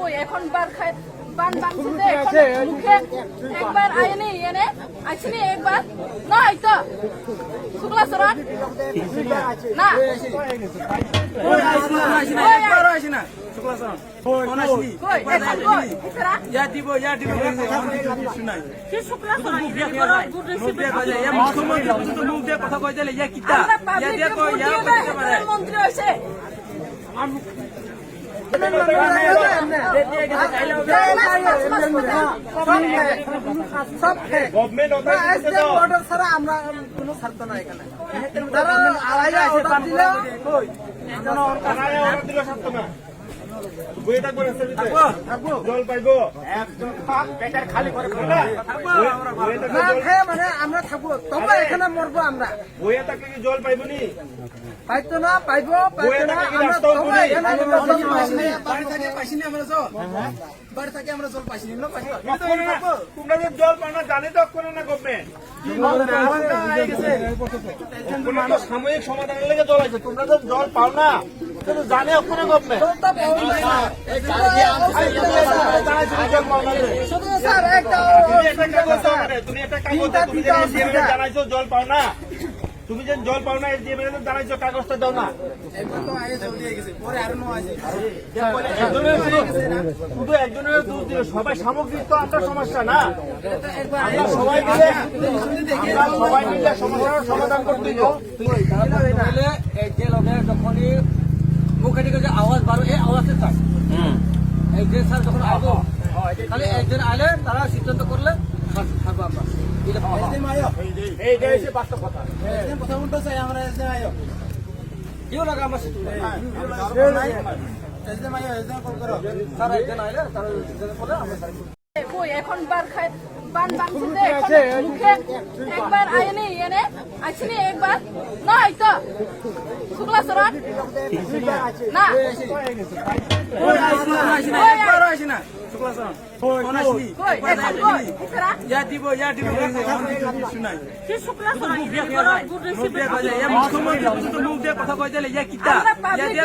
কই? এখন বার খাই বান বানছে এখন মুখে একবার আইনি এনে আসিনি একবার না আইতো শুক্লা সরণ না একবারও আসি না শুক্লা স্যার ফোন আসনি কই? এখন কই? ইয়া দিব ইয়া দিব। কিছু নাই। কি শুক্লা সরণ মুখ দিয়ে কয় যায়, ইয়া মুখ্যমন্ত্রী পর্যন্ত মুখ দিয়ে কথা কয় দিলে ইয়া কিতা? ইয়া দিয়ে কয় ইয়া মন্ত্রী হইছে। গভর্নমেন্ট অর্ডার ছাড়া আমরা কোনো ছাড়তো না এখানে তারা আড়াইয়া অর্ডার দিলে অর্ডার দিলে সারতো না। জল আমরা থাকব তবে এখানে মরবো আমরা জল পাইবো নি পাইতো না পাইবো জল না সাময়িক সমাধানের লেগে জল আছে তোমরা তো জল পাও না। জানে গভর্নমেন্ট জানাইছো জল পাও না তুমি যে জল পাও না জানাইছো কাগজটা দাও না একজনের শুধু- একজনের দোষ দিলে সবাই সামগ্রিক তো আমরা সমস্যা না আমরা সবাই মিলে সবাই মিলে সমস্যার সমাধান করতে দিও তাহলে এই যে লোকে যখনই মুখে দিকে যে আওয়াজ বাড়ো এই আওয়াজে চাই এই যে স্যার যখন আবো তাহলে একজন আইলে তারা সিদ্ধান্ত করলে থাকব আমরা এটা এই যে এসে বাস্তব কথা। কেউ লাগে আমার একজন এখন বার খাই বান বানছে মুখে একবার আইনি এনে আসিনি একবার না আইতো শুক্লা সরণ না না শুক্লা ইয়া ইয়া ইয়া দিয়ে কথা কয় দিলে ইয়া ইয়া ইয়া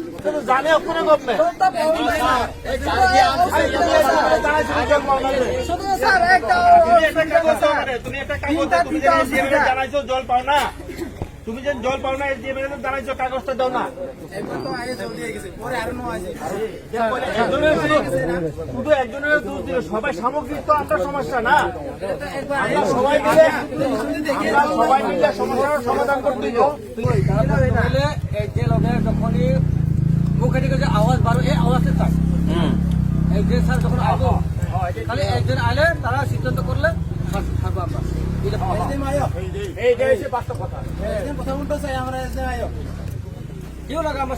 তুমি যে জল পাও না এসডিএম এর জানাইছো কাগজটা দাও না শুধু- একজনের দোষ দিলে সবাই সামগ্রিক তো আমরা সমস্যা না। সবাই মিলে সবাই মিলে সমস্যার সমাধান করতে যে লোকে যখনই মুখে দিকে যে আওয়াজ বাড়ো এই আওয়াজে চাই এই স্যার যখন আবো তাহলে একজন আইলে তারা সিদ্ধান্ত করলে থাকব আমরা। এটা এই যে এসে বাস্তব কথা। কেউ লাগে আমার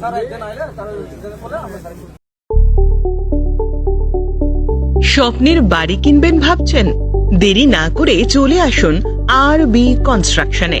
স্যার একজন আইলে তারা সিদ্ধান্ত করলে আমরা স্বপ্নের বাড়ি কিনবেন ভাবছেন? দেরি না করে চলে আসুন আর বি কনস্ট্রাকশনে।